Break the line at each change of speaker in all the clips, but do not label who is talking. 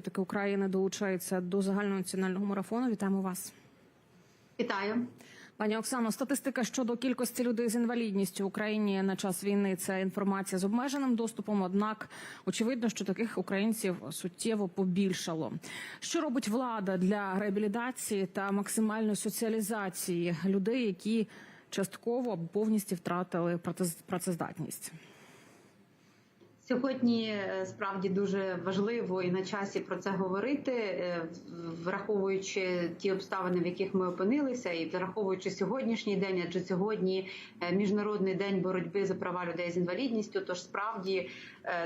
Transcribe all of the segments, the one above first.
Таки України долучається до загальнонаціонального марафону. Вітаємо вас,
Вітаю.
пані Оксано. Статистика щодо кількості людей з інвалідністю в Україні на час війни це інформація з обмеженим доступом. Однак очевидно, що таких українців суттєво побільшало. Що робить влада для реабілітації та максимальної соціалізації людей, які частково або повністю втратили працез- працездатність?
Сьогодні е, справді дуже важливо і на часі про це говорити, е, враховуючи ті обставини, в яких ми опинилися, і враховуючи сьогоднішній день, адже сьогодні е, міжнародний день боротьби за права людей з інвалідністю. Тож справді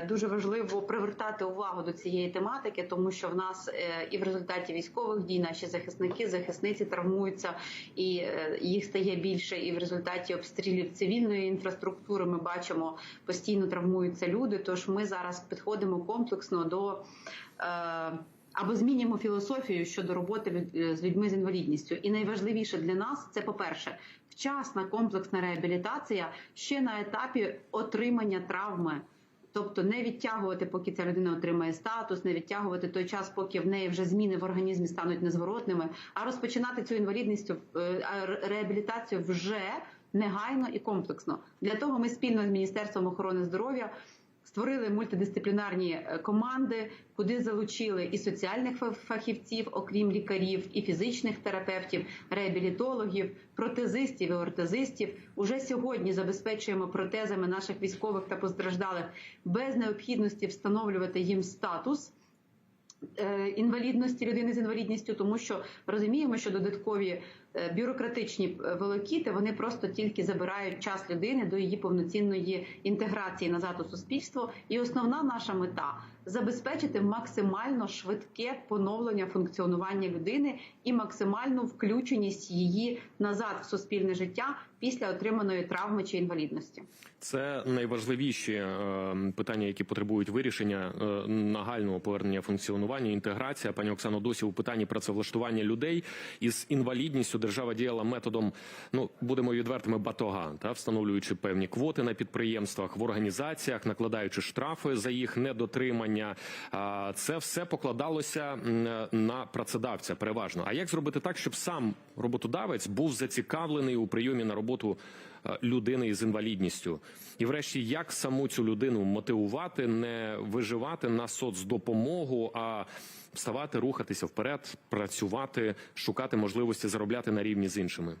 дуже важливо привертати увагу до цієї тематики, тому що в нас і в результаті військових дій наші захисники, захисниці травмуються, і їх стає більше. І в результаті обстрілів цивільної інфраструктури ми бачимо постійно травмуються люди. Тож ми зараз підходимо комплексно до. Е, або змінюємо філософію щодо роботи люд- з людьми з інвалідністю. І найважливіше для нас це, по-перше, вчасна комплексна реабілітація ще на етапі отримання травми. Тобто не відтягувати, поки ця людина отримає статус, не відтягувати той час, поки в неї вже зміни в організмі стануть незворотними, а розпочинати цю інвалідність е, реабілітацію вже негайно і комплексно. Для того ми спільно з Міністерством охорони здоров'я створили мультидисциплінарні е, команди, куди залучили і соціальних фа- фахівців, окрім лікарів, і фізичних терапевтів, реабілітологів, протезистів і ортезистів. Уже сьогодні забезпечуємо протезами наших військових та постраждалих без необхідності встановлювати їм статус е, інвалідності людини з інвалідністю, тому що розуміємо, що додаткові бюрократичні е, волокіти вони просто тільки забирають час людини до її повноцінної інтеграції назад у суспільство. І основна наша мета забезпечити максимально швидке поновлення функціонування людини і максимальну включеність її назад в суспільне життя після отриманої травми чи інвалідності.
Це найважливіші е, питання, які потребують вирішення е, нагального повернення функціонування, інтеграція. Пані Оксано, досі у питанні працевлаштування людей із інвалідністю держава діяла методом. Ну будемо відвертими батога, та встановлюючи певні квоти на підприємствах в організаціях, накладаючи штрафи за їх недотримання. А це все покладалося на працедавця переважно. А як зробити так, щоб сам роботодавець був зацікавлений у прийомі на роботу е, людини із інвалідністю? І, врешті, як саму цю людину мотивувати, не виживати на соцдопомогу, а вставати, рухатися вперед, працювати, шукати можливості заробляти на рівні з іншими?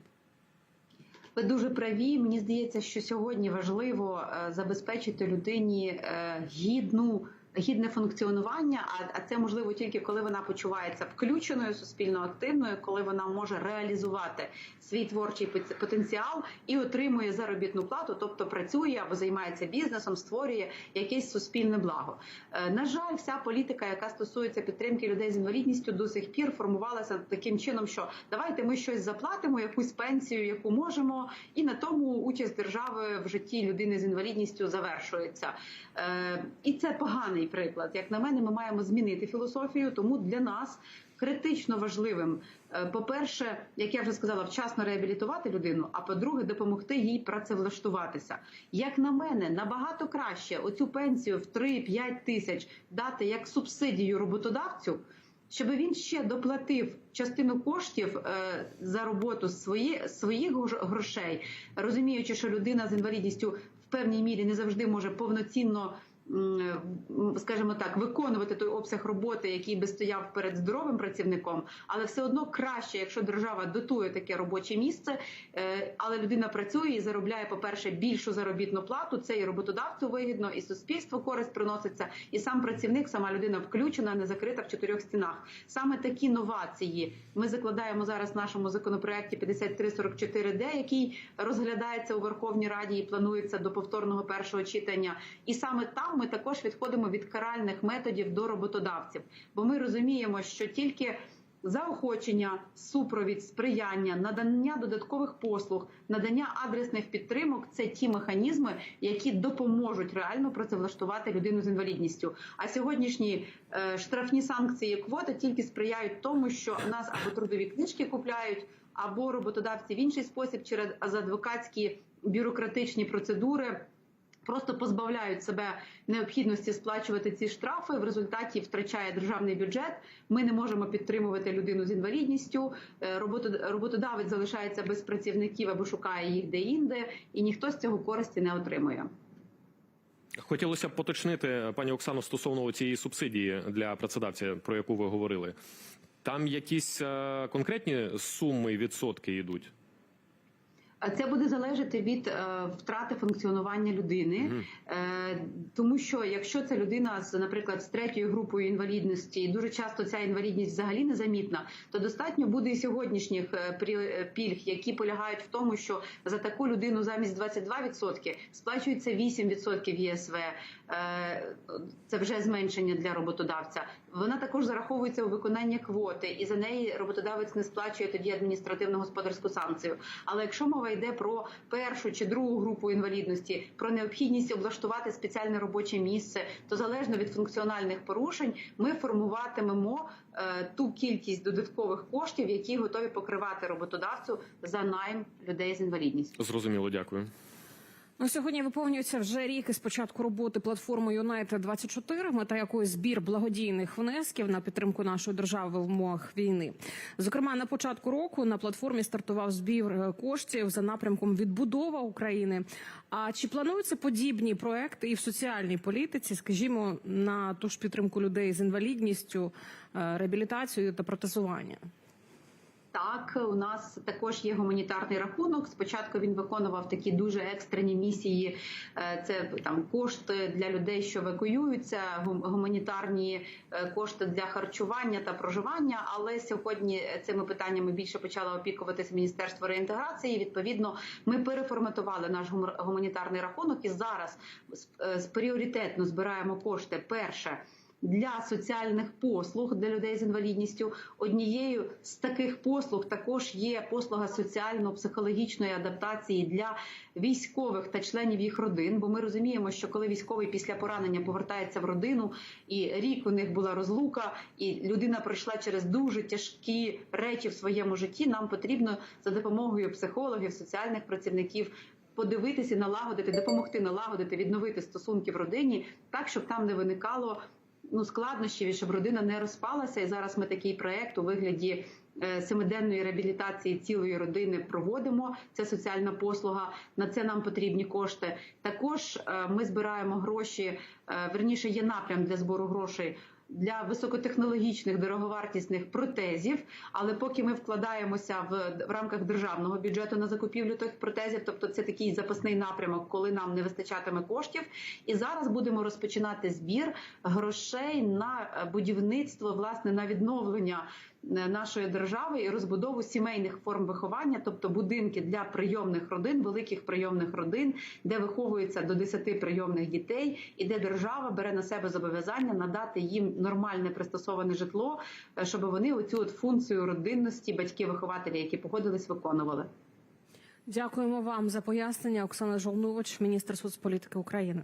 Ви дуже праві. Мені здається, що сьогодні важливо е, забезпечити людині е, гідну. Гідне функціонування, а, а це можливо тільки коли вона почувається включеною, суспільно активною, коли вона може реалізувати свій творчий потенціал і отримує заробітну плату, тобто працює або займається бізнесом, створює якесь суспільне благо. Е, На жаль, вся політика, яка стосується підтримки людей з інвалідністю, до сих пір формувалася таким чином, що давайте ми щось заплатимо, якусь пенсію, яку можемо, і на тому участь держави в житті людини з інвалідністю завершується. Е, І це поганий приклад. Як на мене, ми маємо змінити філософію, тому для нас. Критично важливим, е, по-перше, як я вже сказала, вчасно реабілітувати людину. А по-друге, допомогти їй працевлаштуватися. Як на мене, набагато краще оцю пенсію в 3-5 тисяч дати як субсидію роботодавцю, щоб він ще доплатив частину коштів е, за роботу свої, своїх грошей, розуміючи, що людина з інвалідністю в певній мірі не завжди може повноцінно. М, Скажімо так, виконувати той обсяг роботи, який би стояв перед здоровим працівником, але все одно краще, якщо держава дотує таке робоче місце, е, але людина працює і заробляє, по-перше, більшу заробітну плату. Це і роботодавцю вигідно, і суспільству користь приноситься, і сам працівник, сама людина включена, не закрита в чотирьох стінах. Саме такі новації ми закладаємо зараз в нашому законопроекті 5344Д, який розглядається у Верховній Раді і планується до повторного першого читання. І саме там ми також відходимо від каральних методів до роботодавців, бо ми розуміємо, що тільки Заохочення, супровід, сприяння, надання додаткових послуг, надання адресних підтримок це ті механізми, які допоможуть реально працевлаштувати людину з інвалідністю. А сьогоднішні е, штрафні санкції квоти тільки сприяють тому, що нас або трудові книжки купляють, або роботодавці в інший спосіб через адвокатські бюрократичні процедури просто позбавляють себе необхідності сплачувати ці штрафи. В результаті втрачає державний бюджет. Ми не можемо підтримувати людину з інвалідністю. е, Роботодавець залишається без працівників або шукає їх де-інде, і ніхто з цього користі не отримує.
Хотілося б поточнити, пані Оксано, стосовно цієї субсидії для працедавця, про яку ви говорили. Там якісь е, конкретні суми і відсотки йдуть?
Це буде залежати від е, втрати функціонування людини, е, тому що якщо це людина з, наприклад, з третьою групою інвалідності, і дуже часто ця інвалідність взагалі незамітна, то достатньо буде і сьогоднішніх е, пільг, які полягають в тому, що за таку людину замість 22% сплачується 8% ЄСВ. Е, Це вже зменшення для роботодавця. Вона також зараховується у виконання квоти, і за неї роботодавець не сплачує тоді адміністративну господарську санкцію. Але якщо мова йде про першу чи другу групу інвалідності, про необхідність облаштувати спеціальне робоче місце, то залежно від функціональних порушень, ми формуватимемо е, ту кількість додаткових коштів, які готові покривати роботодавцю за найм людей з інвалідністю.
Зрозуміло, дякую.
Ну, сьогодні виповнюється вже рік із початку роботи платформи Юнайтед 24 мета якої збір благодійних внесків на підтримку нашої держави в умовах війни. Зокрема, на початку року на платформі стартував збір е, коштів за напрямком відбудова України. А чи плануються подібні проекти і в соціальній політиці, скажімо, на ту ж підтримку людей з інвалідністю, е, реабілітацію та протезування?
Так, у нас також є гуманітарний рахунок. Спочатку він виконував такі дуже екстрені місії. Е, Це там кошти для людей, що евакуюються, гум- гуманітарні е, кошти для харчування та проживання. Але сьогодні цими питаннями більше почало опікуватися Міністерство реінтеграції. Відповідно, ми переформатували наш гуманітарний рахунок і зараз е, пріоритетно збираємо кошти. Перше для соціальних послуг для людей з інвалідністю. Однією з таких послуг також є послуга соціально-психологічної адаптації для військових та членів їх родин. Бо ми розуміємо, що коли військовий після поранення повертається в родину, і рік у них була розлука, і людина пройшла через дуже тяжкі речі в своєму житті. Нам потрібно за допомогою психологів, соціальних працівників. Подивитися, налагодити, допомогти налагодити, відновити стосунки в родині, так щоб там не виникало ну складнощів, щоб родина не розпалася. І зараз ми такий проект у вигляді е, семиденної реабілітації цілої родини проводимо. Це соціальна послуга. На це нам потрібні кошти. Також е, ми збираємо гроші. е, Верніше є напрям для збору грошей. Для високотехнологічних дороговартісних протезів, але поки ми вкладаємося в, в рамках державного бюджету на закупівлю тих протезів, тобто це такий запасний напрямок, коли нам не вистачатиме коштів. І зараз будемо розпочинати збір грошей на будівництво, власне, на відновлення нашої держави і розбудову сімейних форм виховання, тобто будинки для прийомних родин, великих прийомних родин, де виховується до 10 прийомних дітей, і де держава бере на себе зобов'язання надати їм нормальне пристосоване житло, е, щоб вони оцю от функцію родинності, батьки-вихователі, які погодились, виконували.
Дякуємо вам за пояснення. Оксана Жолнович, міністр соцполітики України.